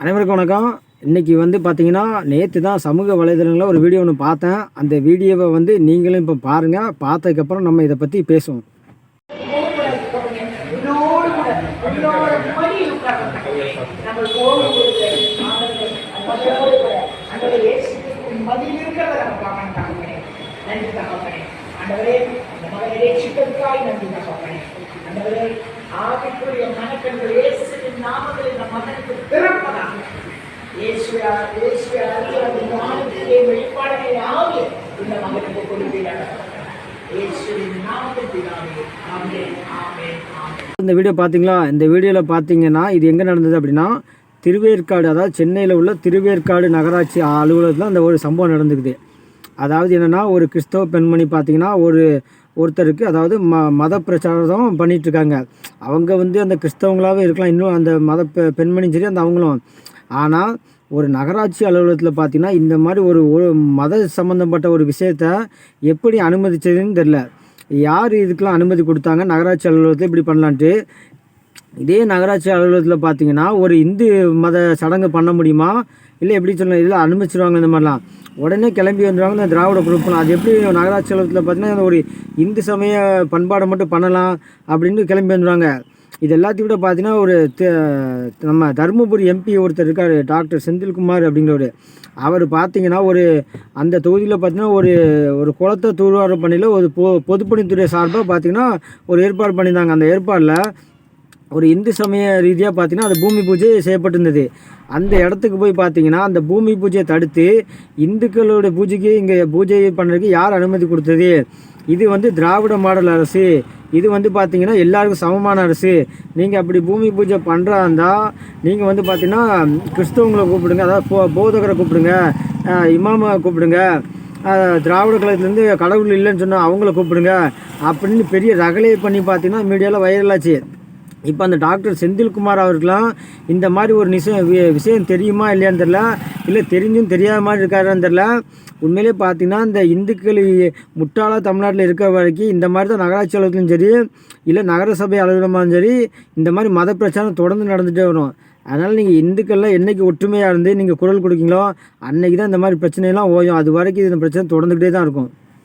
அனைவருக்கும் வணக்கம். இன்றைக்கி வந்து பார்த்தீங்கன்னா நேற்று தான் சமூக வலைதளங்களில் ஒரு வீடியோ ஒன்று பார்த்தேன். அந்த வீடியோவை வந்து நீங்களும் இப்போ பாருங்கள் பார்த்ததுக்கப்புறம் நம்ம இதை பற்றி பேசுவோம். ஆகக்கூடிய மனக்கண்களே அந்த ஞானத்திலே வெளிப்பாடுகளை ஆகிய இந்த மகனுக்கு இந்த வீடியோ பார்த்தீங்களா? இந்த வீடியோவில் பார்த்தீங்கன்னா இது எங்கே நடந்தது அப்படின்னா திருவேற்காடு அதாவது சென்னையில் உள்ள திருவேற்காடு நகராட்சி அலுவலகத்தில் அந்த ஒரு சம்பவம் நடந்துக்குது. அதாவது என்னென்னா ஒரு கிறிஸ்தவ பெண்மணி பார்த்தீங்கன்னா ஒரு ஒருத்தருக்கு அதாவது ம மத பிரச்சாரம் பண்ணிகிட்ருக்காங்க இருக்காங்க. அவங்க வந்து அந்த கிறிஸ்தவங்களாகவே இருக்கலாம். இன்னும் அந்த மத பெண்மணியும் சரி அந்த அவங்களும். ஆனால் ஒரு நகராட்சி அலுவலகத்தில் பார்த்தீங்கன்னா இந்த மாதிரி ஒரு ஒரு மத சம்மந்தப்பட்ட ஒரு விஷயத்த எப்படி அனுமதிச்சதுன்னு தெரில யார் இதுக்கெலாம் அனுமதி கொடுத்தாங்க? நகராட்சி அலுவலகத்தில் இப்படி பண்ணலான்ட்டு. இதே நகராட்சி அலுவலகத்தில் பார்த்தீங்கன்னா ஒரு இந்து மத சடங்கு பண்ண முடியுமா? இல்லை எப்படி சொல்ல இதில் அனுமதிச்சிருவாங்க இந்த மாதிரிலாம். உடனே கிளம்பி வந்துடுவாங்க இந்த திராவிட குரூப்லாம் அது எப்படி நகராட்சி அலுவலகத்தில் பார்த்தீங்கன்னா ஒரு இந்து சமய பண்பாடை மட்டும் பண்ணலாம் அப்படின்னு கிளம்பி வந்துடுவாங்க இது எல்லாத்தையும் விட பார்த்தீங்கன்னா ஒரு நம்ம தருமபுரி எம்பி ஒருத்தர் இருக்கார் டாக்டர் செந்தில்குமார் அப்படிங்கிறவர். அவர் பார்த்தீங்கன்னா ஒரு அந்த தொகுதியில் பார்த்தீங்கன்னா ஒரு ஒரு குளத்தை தூர்வார பணியில் ஒரு பொ பொதுப்பணித்துறை சார்பாக பார்த்தீங்கன்னா ஒரு ஏற்பாடு பண்ணியிருந்தாங்க. அந்த ஏற்பாடில் ஒரு இந்து சமய ரீதியாக பார்த்தீங்கன்னா அது பூமி பூஜை செய்யப்பட்டிருந்தது. அந்த இடத்துக்கு போய் பார்த்தீங்கன்னா அந்த பூமி பூஜையை தடுத்து இந்துக்களோட பூஜைக்கு இங்கே பூஜை பண்ணுறதுக்கு யார் அனுமதி கொடுத்தது? இது வந்து திராவிட மாடல் அரசு. இது வந்து பார்த்தீங்கன்னா எல்லாருக்கும் சமமான அரசு. நீங்கள் அப்படி பூமி பூஜை பண்ணுறா இருந்தால் நீங்கள் வந்து பார்த்தீங்கன்னா கிறிஸ்தவங்களை கூப்பிடுங்க அதாவது போ போதகரை கூப்பிடுங்க இமாமை கூப்பிடுங்க திராவிட கழகத்துலேருந்து கடவுள் இல்லைன்னு சொன்னால் அவங்கள கூப்பிடுங்க அப்படின்னு பெரிய ரகலையை பண்ணி பார்த்தீங்கன்னா மீடியாவில் வைரலாச்சு இப்போ அந்த டாக்டர் செந்தில்குமார் அவருக்கெலாம் இந்த மாதிரி ஒரு நிசம் வி- விஷயம் தெரியுமா இல்லையான்னு தெரில இல்லை தெரிஞ்சும் தெரியாத மாதிரி இருக்காரான்னு தெரில உண்மையிலே பார்த்தீங்கன்னா இந்த இந்துக்கள் முட்டாளாக தமிழ்நாட்டில் இருக்கிற வரைக்கும் இந்த மாதிரி தான் நகராட்சி அலுவலகத்திலும் சரி இல்லை நகரசபை அலுவலகமாலும் சரி இந்த மாதிரி மத பிரச்சாரம் தொடர்ந்து நடந்துகிட்டே வரும். அதனால் நீங்கள் இந்துக்கள்லாம் என்றைக்கு ஒற்றுமையாக இருந்து நீங்கள் குரல் கொடுக்கீங்களோ அன்னைக்கு தான் இந்த மாதிரி பிரச்சனையெல்லாம் ஓயும். அது வரைக்கும் இந்த பிரச்சனை தொடர்ந்துக்கிட்டே தான் இருக்கும்.